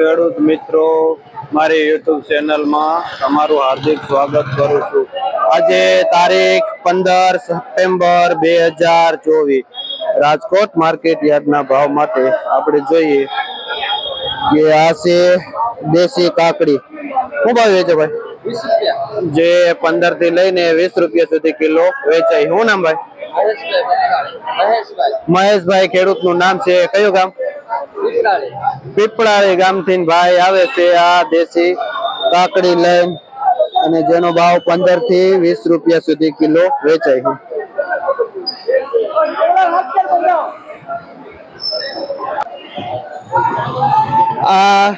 ખેડૂત મિત્રો મારી યુટ્યુબ ચેનલમાં તમારું હાર્દિક સ્વાગત કરું છું. આજે તારીખ પંદર સપ્ટેમ્બર બે હજાર ચોવીસ. રાજકોટ માર્કેટ યાર્ડના ભાવ માટે આપણે જોઈએ કે આ છે દેશી કાકડી. શું ભાવ વેચે ભાઈ? જે પંદરથી લઈને વીસ રૂપિયા સુધી કિલો વેચાય. શું નામ ભાઈ? મહેશભાઈ. ખેડૂતનું નામ છે. કયું ગામ? પીપળાવી ગામથી ભાઈ આવે છે આ દેશી કાકડી લઈને અને જેનો ભાવ પંદરથી વીસ રૂપિયા સુધી કિલો વેચાય છે. આ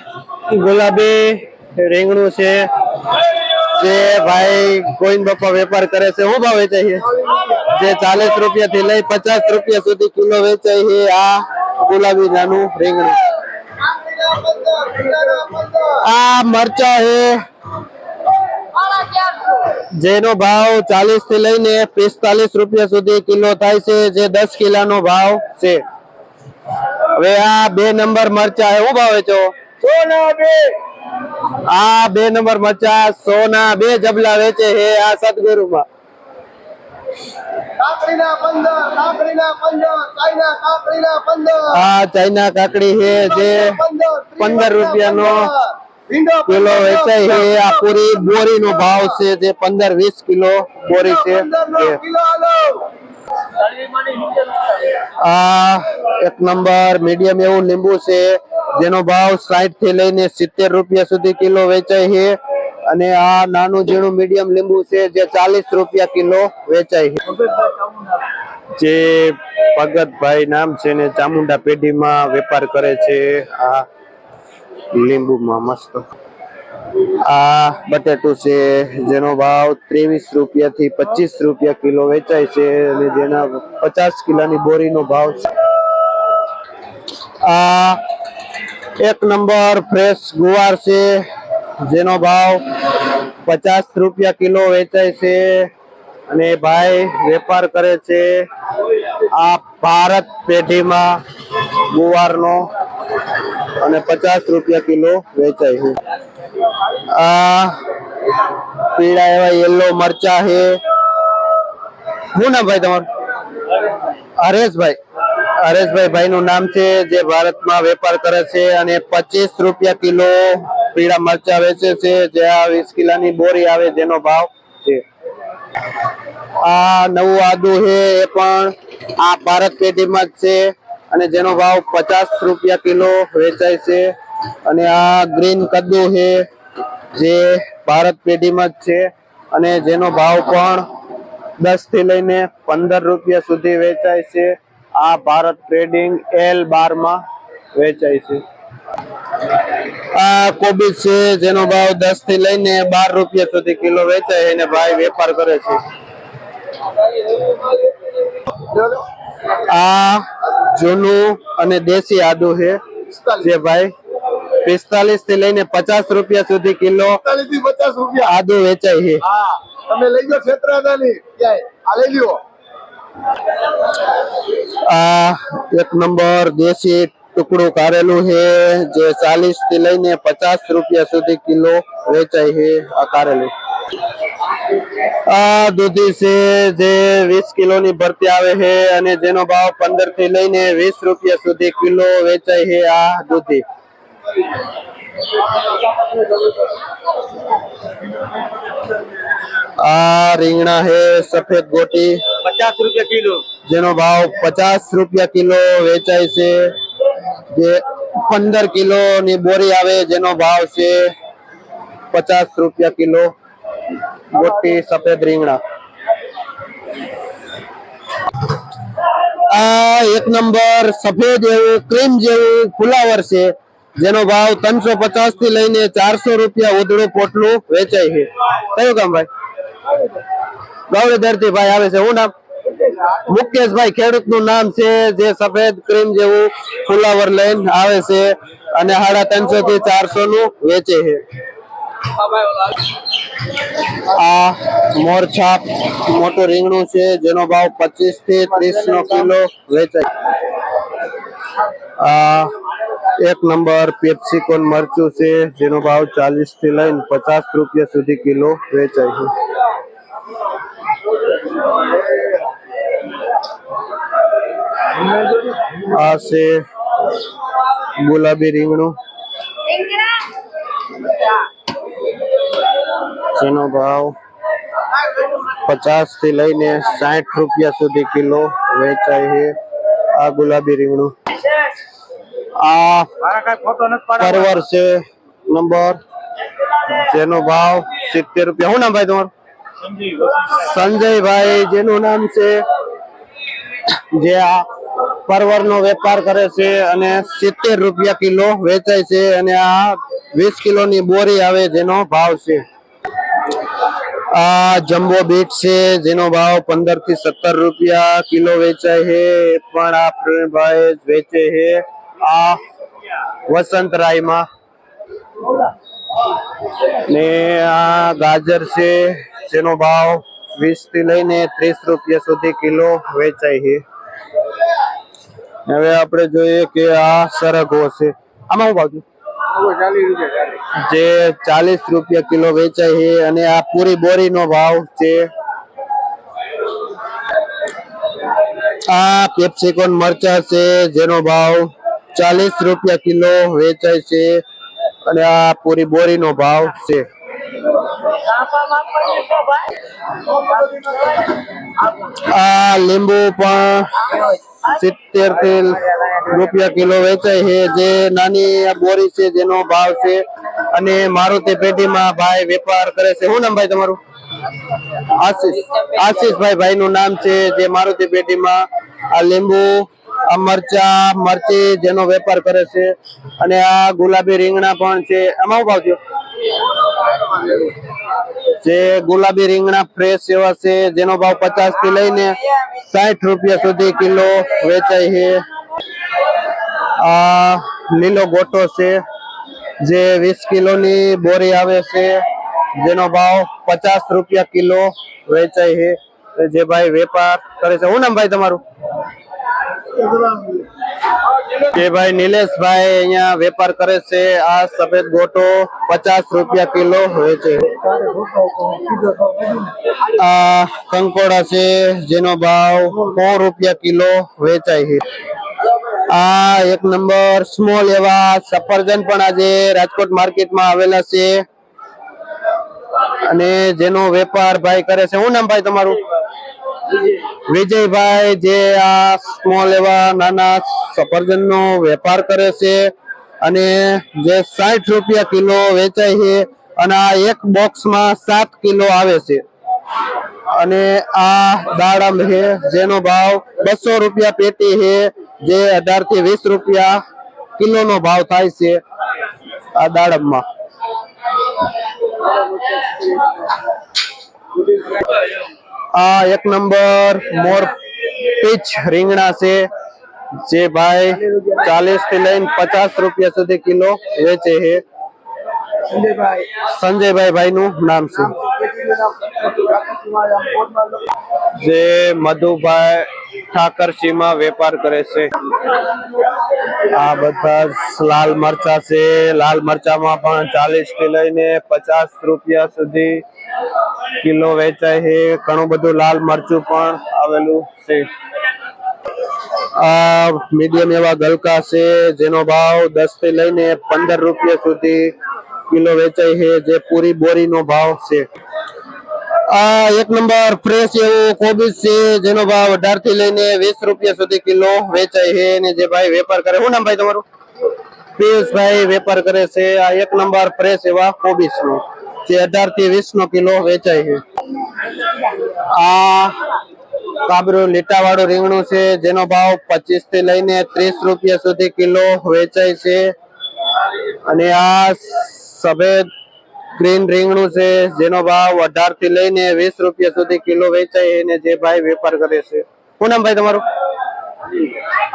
ગુલાબી રીંગણું છે જે ભાઈ કોઈન બાપા વેપાર કરે છે, શું ભાવ વેચાય છે? જે ચાલીસ રૂપિયા થી લઈ પચાસ રૂપિયા સુધી કિલો વેચાય છે આ ગુલાબી નાનું રીંગણું આ મરચા છે જેનો ભાવ ચાલીસથી લઈને પિસ્તાલીસ રૂપિયા સુધી કિલો થાય છે જે દસ કિલાનો ભાવ છે. હવે આ બે નંબર મરચા એવું ભાવે છો? આ બે નંબર મરચા સોના બે જબલા વેચે હે આ સદગુરુમાં કાકડીના પંદર કાકડીના પંદર ચાઇના કાકડીના પંદર આ ચાઇના કાકડી છે જે પંદર રૂપિયાનો કિલો વેચાય છે. આ પૂરી બોરી નો ભાવ છે જે પંદર વીસ કિલો બોરી છે. આ એક નંબર મીડિયમ એવું લીંબુ છે. જેનો ભાવ સાઠથી લઈને સિત્તેર રૂપિયા સુધી કિલો વેચાય છે. અને આ નાનું ઝીણું મીડિયમ લીંબુ છે જે ચાલીસ રૂપિયા કિલો વેચાય છે. જે ભગતભાઈ નામ છે ને ચામુંડા પેઢીમાં વેપાર કરે છે, આ લીંબુમાં મસ્ત. આ બટેટું છે, જેનો ભાવ ત્રેવીસ રૂપિયા થી પચીસ રૂપિયા કિલો વેચાય છે અને જેના પચાસ કિલોની બોરીનો ભાવ છે. આ એક નંબર ફ્રેશ ગુવાર છે જેનો ભાવ પચાસ રૂપિયા કિલો વેચાય છે અને ભાઈ વેપાર કરે છે આ ભારત પેઢીમાં ગુવારનો અને પચાસ રૂપિયા કિલો વેચાય છે. આ પીળા એવા યલો મરચા છે. શું નામ ભાઈ તમારું? હરેશભાઈ. હરેશભાઈ ભાઈ નું નામ છે, જે ભારતમાં વેપાર કરે છે અને પચીસ રૂપિયા કિલો પીળા મરચા વેચે છે જે આ વીસ કિલાની બોરી આવે જેનો ભાવ છે. આ નવું આદુ છે એ પણ આ ભારત પેઢીમાં જ છે અને જેનો ભાવ પચાસ રૂપિયા કિલો વેચાય છે. અને આ ગ્રીન કદ્દુ છે જે ભારત પેઢીમાં જ છે અને જેનો ભાવ પણ દસથી લઈને પંદર રૂપિયા સુધી વેચાય છે. આ ભારત ટ્રેડિંગ એલ બારમાં વેચાય છે. આ કોબીજ છે, જેનો ભાવ દસથી લઈને બાર રૂપિયા સુધી કિલો વેચાય અને ભાઈ વેપાર કરે છે. આ જૂનું અને દેશી આદુ છે, જે ભાઈ પિસ્તાલીસથી લઈને પચાસ રૂપિયા સુધી કિલો પચાસ રૂપિયા આદુ વેચાય છે. તમે લઈ જાઓ ક્ષેત્રદાની આ એક નંબર દેશી ટુકડું કારેલું છે જે ચાલીસથી લઈને પચાસ રૂપિયા સુધી કિલો વેચાય છે આ કારેલું. આ દૂધી છે જે વીસ કિલો ની ભરતી આવે છે અને જેનો ભાવ પંદરથી લઈને વીસ રૂપિયા સુધી કિલો વેચાય છે આ દૂધી. આ રીંગણા છે સફેદ ગોટી. પચાસ રૂપિયા કિલો. જેનો ભાવ પચાસ રૂપિયા કિલો વેચાય છે. જે પંદર કિલો ની બોરી આવે, જેનો ભાવ છે પચાસ રૂપિયા કિલો. મોટી સફેદ રીંગણા. આ એક નંબર સફેદ એવું ક્રીમ જેવું ફુલાવર છે, જેનો ભાવ ત્રણસો પચાસથી લઈને ચારસો રૂપિયા ઉધડું પોટલું વેચાય છે. કયું કામ ભાઈ? ગૌરી થી ભાઈ આવે છે. શું નામ? મુકેશભાઈ ખેડૂતનું નામ છે, જે સફેદ ક્રીમ જેવું ફુલાવર લઈને આવે છે અને સાડા ત્રણસો થી ચારસો નું વેચે છે. આ મોરછાપ મોટું રીંગણું છે, જેનો ભાવ પચીસથી ત્રીસ નો કિલો વેચાય. આ એક નંબર પેપ્સિકોન મરચું છે, જેનો ભાવ ચાલીસથી લઈને પચાસ રૂપિયા સુધી કિલો વેચાય છે. છે ગુલાબી રીંગણું. જેનો ભાવ પચાસથી લઈને સાઠ રૂપિયા સુધી કિલો વેચાય છે આ ગુલાબી રીંગણું. આ પરવર છે નંબર. જેનો ભાવ સિત્તેર રૂપિયા. શું નામ ભાઈ તમારું? સંજયભાઈ. જેનું નામ છે જે આ પરવર નો વેપાર કરે છે અને સિત્તેર રૂપિયા કિલો વેચાય છે અને આ વીસ કિલો ની બોરી આવે જેનો ભાવ છે. આ જમ્બો બીટ છે જેનો ભાવ પંદરથી સત્તર રૂપિયા કિલો વેચાય છે. પણ આ પ્રવીણભાઈ જ વેચે છે. આ વસંતરાયમાં ને આ ગાજર છે જેનો ભાવ વીસથી લઈને ત્રીસ રૂપિયા સુધી કિલો વેચાય છે. હવે આપણે જોઈએ કે આ સરગવો છે. આમાં શું ભાવ છે જે ચાલીસ રૂપિયા કિલો વેચાય છે અને આ પૂરી બોરીનો ભાવ છે. આ પેપ્સિકોન મરચા છે જેનો ભાવ ચાલીસ રૂપિયા કિલો વેચાય છે અને આ પૂરી બોરીનો ભાવ છે. આ લીંબુ પણ સિત્તેરથી રૂપિયા કિલો વેચાય છે. જે નાની બોરી છે, જેનો ભાવ છે. અને મારુતિ પેઢીમાં ભાઈ વેપાર કરે છે. શું નામ ભાઈ તમારું? આશીષ. આશીષભાઈ ભાઈ નું નામ છે. જે મારુતિ પેઢીમાં આ લીંબુ, આ મરચા, મરચી જેનો વેપાર કરે છે. અને આ ગુલાબી રીંગણા પણ છે. આમાં શું ભાવ થયો? જે ગુલાબી રીંગણા ફ્રેશ એવા છે, જેનો ભાવ પચાસથી લઈને સાઠ રૂપિયા સુધી કિલો વેચાય છે. આ લીલો ગોટો છે, જે વીસ કિલો ની બોરી આવે છે, જેનો ભાવ પચાસ રૂપિયા કિલો વેચાય છે. જે ભાઈ વેપાર કરે છે. શું નામ ભાઈ તમારું? જે ભાઈ નિલેશભાઈ અહીંયા વેપાર કરે છે. આ સફેદ ગોટો પચાસ રૂપિયા કિલો વેચે આ કંકોડા છે, જેનો ભાવ સો રૂપિયા કિલો વેચાય છે. આ એક નંબર સ્મોલ એવા સફરજન પણ આજે રાજકોટ માર્કેટમાં આવેલા છે. અને જેનો વેપાર ભાઈ કરે છે. શું નામ ભાઈ તમારું? વિજયભાઈ જે આ સ્મોલ એવા નાના સફરજન નો વેપાર કરે છે અને જે સાઠ રૂપિયા કિલો વેચાય છે અને આ એક બોક્સમાં સાત કિલો આવે છે. અને આ દાડમ છે, જેનો ભાવ બસો રૂપિયા પેટી છે, જે અઢારથી વીસ રૂપિયા કિલો નો ભાવ થાય છે આ દાડમમાં. આ એક નંબર મોર પીચ રીંગણા છે, જે ભાઈ ચાલીસથી લઈને પચાસ રૂપિયા સુધી કિલો વેચે છે. સંજયભાઈ ભાઈ નું નામ છે. જે મધુભાઈ ઠાકરસીમાં વેપાર કરે છે. આ બધા લાલ મરચા છે. લાલ મરચામાં પણ ચાલીસથી લઈને પચાસ રૂપિયા સુધી કિલો વેચાય છે, ઘણું બધું લાલ મરચું પણ આવેલું છે. આ મીડિયમ એવા ગલકા છે, જેનો ભાવ દસથી લઈને પંદર રૂપિયા સુધી કિલો વેચાય છે, જે પૂરી બોરી ભાવ છે. આ એક નંબર ફ્રેશ એવું કોબીજ છે, જેનો ભાવ અઢારથી લઈને વીસ રૂપિયા સુધી કિલો વેચાય છે, અને જે ભાઈ વેપાર કરે, શું નામ ભાઈ તમારું? પિયુષભાઈ વેપાર કરે છે, આ એક નંબર ફ્રેશ એવા કોબીજ નો જે અઢારથી વીસ નો કિલો વેચાય છે. આ કાબરું લીટા વાળું રીંગણું છે, જેનો ભાવ પચીસથી લઈને ત્રીસ રૂપિયા સુધી કિલો વેચાય છે. અને આ સફેદ ગ્રીન રીંગણું છે, જેનો ભાવ અઢારથી લઈને વીસ રૂપિયા સુધી કિલો વેચાય અને જે ભાઈ વેપાર કરે છે. શું નામ ભાઈ તમારું?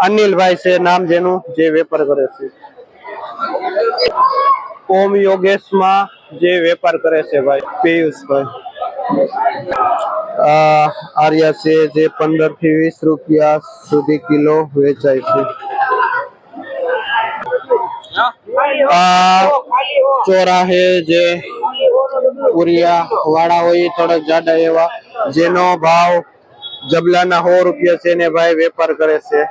અનિલભાઈ છે નામ જેનું, જે વેપાર કરે છે. ઓમ યોગેશમાં જે વેપાર કરે છે ભાઈ, પિયુષભાઈ. આર્યા છે જે પંદરથી વીસ રૂપિયા સુધી કિલો વેચાય છે. ચોરાહે જે પુરિયા વાળા હોય થોડાક જાડા એવા, જેનો ભાવ જબલાના સો રૂપિયા છે ને ભાઈ વેપાર કરે છે.